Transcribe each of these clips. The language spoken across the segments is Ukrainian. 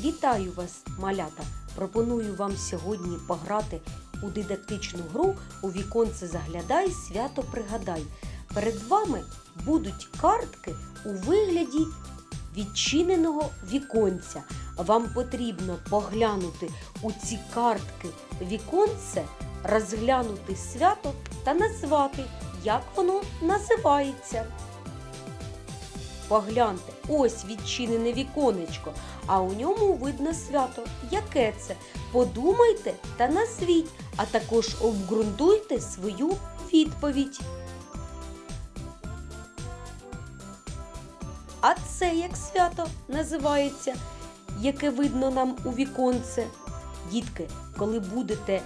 Вітаю вас, малята! Пропоную вам сьогодні пограти у дидактичну гру у віконце заглядай, свято пригадай. Перед вами будуть картки у вигляді відчиненого віконця. Вам потрібно поглянути у ці картки віконце, розглянути свято та назвати, як воно називається. Погляньте, ось відчинене віконечко, а у ньому видно свято. Яке це? Подумайте та назвіть, а також обґрунтуйте свою відповідь. А це як свято називається, яке видно нам у віконце. Дітки, коли будете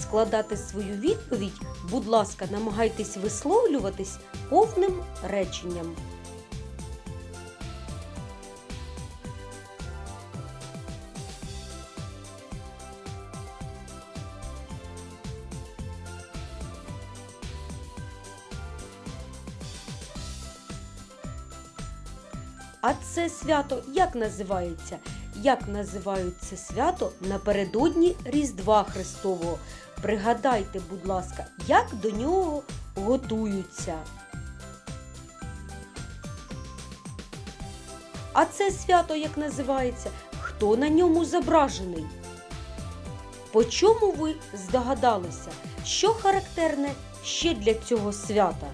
складати свою відповідь, будь ласка, намагайтесь висловлюватись повним реченням. А це свято як називається? Як називають це свято напередодні Різдва Христового? Пригадайте, будь ласка, як до нього готуються. А це свято як називається? Хто на ньому зображений? По чому ви здогадалися, що характерне ще для цього свята?